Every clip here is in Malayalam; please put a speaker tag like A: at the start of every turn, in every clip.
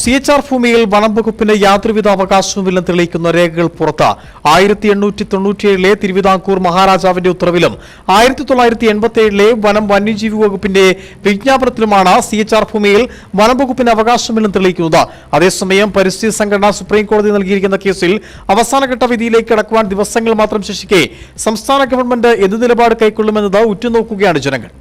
A: സി എച്ച് ആർ ഭൂമിയിൽ വനം വകുപ്പിന് യാതൊരുവിധ അവകാശവുമില്ലെന്ന് തെളിയിക്കുന്ന രേഖകൾ പുറത്ത് ആയിരത്തി എണ്ണൂറ്റി തൊണ്ണൂറ്റിയേഴിലെ തിരുവിതാംകൂർ മഹാരാജാവിന്റെ ഉത്തരവിലും ആയിരത്തി തൊള്ളായിരത്തി എൺപത്തിയേഴിലെ വനം വന്യജീവി വകുപ്പിന്റെ വിജ്ഞാപനത്തിലുമാണ് സി എച്ച് ആർ ഭൂമിയിൽ വനം വകുപ്പിന് അവകാശമില്ലെന്ന് തെളിയിക്കുന്നത്. അതേസമയം പരിസ്ഥിതി സംഘടന സുപ്രീം കോടതി നൽകിയിരിക്കുന്ന കേസിൽ അവസാനഘട്ട വിധിയിലേക്ക് കടക്കുവാൻ ദിവസങ്ങൾ മാത്രം ശേഷിക്കെ സംസ്ഥാന ഗവൺമെന്റ് എന്ത് നിലപാട് കൈക്കൊള്ളുമെന്നത് ഉറ്റുനോക്കുകയാണ് ജനങ്ങൾ.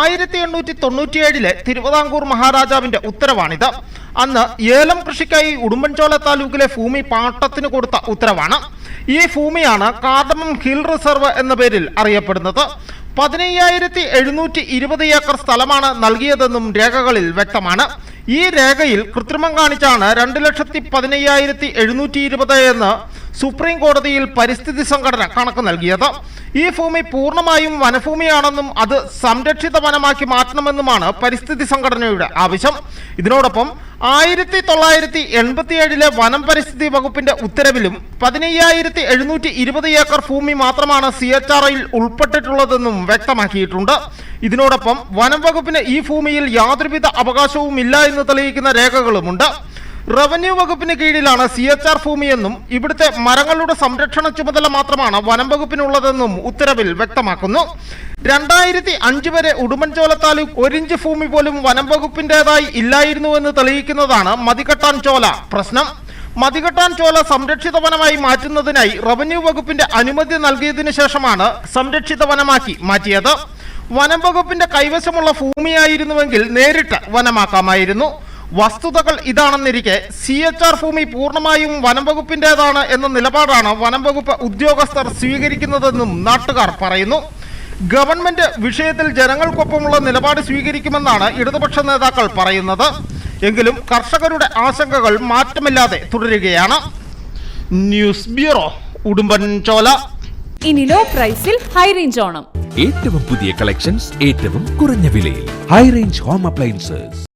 B: ആയിരത്തി എണ്ണൂറ്റി തൊണ്ണൂറ്റിയേഴിലെ തിരുവിതാംകൂർ മഹാരാജാവിന്റെ ഉത്തരവാണിത്. അന്ന് ഏലം കൃഷിക്കായി ഉടുമ്പൻചോല താലൂക്കിലെ ഭൂമി പാട്ടത്തിന് കൊടുത്ത ഉത്തരവാണ്. ഈ ഭൂമിയാണ് കാർഡമം ഹിൽ റിസർവ് എന്ന പേരിൽ അറിയപ്പെടുന്നത്. പതിനയ്യായിരത്തി എഴുന്നൂറ്റി ഇരുപത് ഏക്കർ സ്ഥലമാണ് നൽകിയതെന്നും രേഖകളിൽ വ്യക്തമാണ്. ഈ രേഖയിൽ കൃത്രിമം കാണിച്ചാണ് രണ്ട് ലക്ഷത്തി പതിനയ്യായിരത്തി എഴുന്നൂറ്റി ഇരുപത് എന്ന് സുപ്രീം കോടതിയിൽ പരിസ്ഥിതി സംഘടന കണക്ക് നൽകിയത്. ഈ ഭൂമി പൂർണമായും വനഭൂമിയാണെന്നും അത് സംരക്ഷിത വനമാക്കി മാറ്റണമെന്നുമാണ് പരിസ്ഥിതി സംഘടനയുടെ ആവശ്യം. ഇതിനോടൊപ്പം ആയിരത്തി തൊള്ളായിരത്തി എൺപത്തിയേഴിലെ വനം പരിസ്ഥിതി വകുപ്പിന്റെ ഉത്തരവിലും പതിനയ്യായിരത്തി എഴുന്നൂറ്റി ഇരുപത് ഏക്കർ ഭൂമി മാത്രമാണ് സി എച്ച് ആർ ഐയിൽ ഉൾപ്പെട്ടിട്ടുള്ളതെന്നും വ്യക്തമാക്കിയിട്ടുണ്ട്. ഇതിനോടൊപ്പം വനം വകുപ്പിന് ഈ ഭൂമിയിൽ യാതൊരുവിധ അവകാശവും ഇല്ല എന്ന് തെളിയിക്കുന്ന രേഖകളുമുണ്ട്. റവന്യൂ വകുപ്പിന് കീഴിലാണ് സി എച്ച് ആർ ഭൂമിയെന്നും ഇവിടുത്തെ മരങ്ങളുടെ സംരക്ഷണ ചുമതല മാത്രമാണ് വനം വകുപ്പിനുള്ളതെന്നും ഉത്തരവിൽ വ്യക്തമാക്കുന്നു. രണ്ടായിരത്തി അഞ്ച് വരെ ഉടുമ്പൻചോല താലൂക്ക് ഒരിഞ്ച് ഭൂമി പോലും വനം വകുപ്പിന്റേതായി ഇല്ലായിരുന്നുവെന്ന് തെളിയിക്കുന്നതാണ് മതികെട്ടാൻ ചോല പ്രശ്നം. മതികെട്ടാൻ ചോല സംരക്ഷിത വനമായി മാറ്റുന്നതിനായി റവന്യൂ വകുപ്പിന്റെ അനുമതി നൽകിയതിനു ശേഷമാണ് സംരക്ഷിത വനമാക്കി മാറ്റിയത്. വനം വകുപ്പിന്റെ കൈവശമുള്ള ഭൂമിയായിരുന്നുവെങ്കിൽ നേരിട്ട് വനമാക്കാമായിരുന്നു. വസ്തുതകൾ ഇതാണെന്നിരിക്കെ സി എച്ച് ആർ ഭൂമി പൂർണമായും വനം വകുപ്പിന്റേതാണ് എന്ന നിലപാടാണ് വനം വകുപ്പ് ഉദ്യോഗസ്ഥർ സ്വീകരിക്കുന്നതെന്നും നാട്ടുകാർ പറയുന്നു. ഗവൺമെന്റ് വിഷയത്തിൽ ജനങ്ങൾക്കൊപ്പമുള്ള നിലപാട് സ്വീകരിക്കുമെന്നാണ് ഇടതുപക്ഷ നേതാക്കൾ പറയുന്നത്. എങ്കിലും കർഷകരുടെ ആശങ്കകൾ മാറ്റമില്ലാതെ തുടരുകയാണ്. ന്യൂസ് ബ്യൂറോ ഉടുമ്പൻചോല
C: ഇനി ലോ പ്രൈസിൽ ഹൈ റേഞ്ച് ഓണം.
D: ഏറ്റവും പുതിയ കളക്ഷൻസ് ഏറ്റവും കുറഞ്ഞ വിലയിൽ. High range home appliances.